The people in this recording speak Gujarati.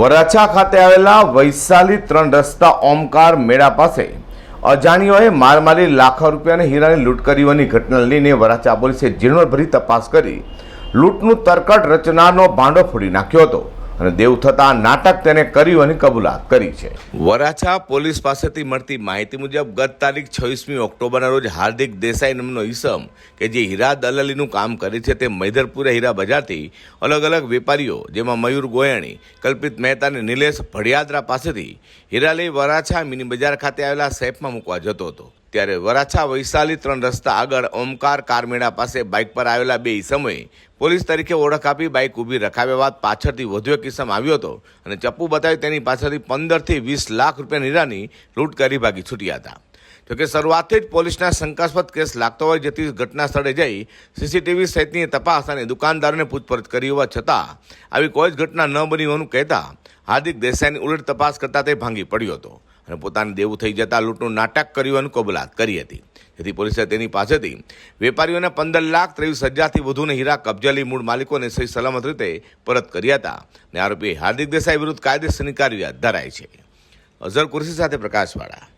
વરાછા ખાતે આવેલા વૈશાલી ત્રણ રસ્તા ઓમકાર મેળા પાસે અજાણ્યોએ માર મારી લાખો રૂપિયાની હીરાની લૂંટ કરીઓની ઘટના લઈને વરાછા પોલીસે ઝીણવટભરી તપાસ કરી. લૂંટનું તરકટ રચનારનો ભાંડો ફોડી નાખ્યો હતો. અને દેવ થતા નાટક તેને કર્યું અને કબૂલાત કરી છે. વરાછા પોલીસ પાસેથી મળતી માહિતી મુજબ ગત તારીખ છવ્વીસમી ઓક્ટોબરના રોજ હાર્દિક દેસાઈ નામનો ઈસમ કે જે હીરા દલાલીનું કામ કરે છે તે મૈધરપુરા હીરા બજારથી અલગ અલગ વેપારીઓ, જેમાં મયુર ગોયાણી, કલ્પિત મહેતા અને નિલેશ ભડિયાદરા પાસેથી હીરા લઈ વરાછા મિની બજાર ખાતે આવેલા સેફમાં મૂકવા જતો હતો. ત્યારે વરાછા વૈશાલી ત્રણ રસ્તા આગળ ઓમકાર કારમેળા પાસે બાઇક પર આવેલા બે ઈસમોએ પોલીસ તરીકે ઓળખ આપી બાઇક ઊભી રખાવ્યા બાદ પાછળથી વધુ એક કિસ્સમ આવ્યો હતો અને ચપ્પુ બતાવી તેની પાછળથી પંદરથી વીસ લાખ રૂપિયા હીરાની લૂંટ કરી ભાગી છૂટ્યા હતા. જોકે શરૂઆતથી જ પોલીસના શંકાસ્પદ કેસ લાગતો હોય જેથી ઘટના સ્થળે જઈ સીસીટીવી સહિતની તપાસ અને દુકાનદારોને પૂછપરછ કરી હોવા છતાં આવી કોઈ જ ઘટના ન બની હોવાનું કહેતા હાર્દિક દેસાઈની ઉલટ તપાસ કરતા તે ભાંગી પડ્યો હતો અને પોતાને દેવું થઈ જતા લૂંટનું નાટક કર્યું અને કબૂલાત કરી હતી. જેથી પોલીસે તેની પાસેથી વેપારીઓને પંદર લાખ ત્રેવીસ હજારથી વધુને હીરા કબજેલી મૂળ માલિકોને સહી સલામત રીતે પરત કર્યા હતા અને આરોપી હાર્દિક દેસાઈ વિરુદ્ધ કાયદેસરની કાર્યવાહી ધરાઈ છે. અઝર કુરશી સાથે પ્રકાશવાળા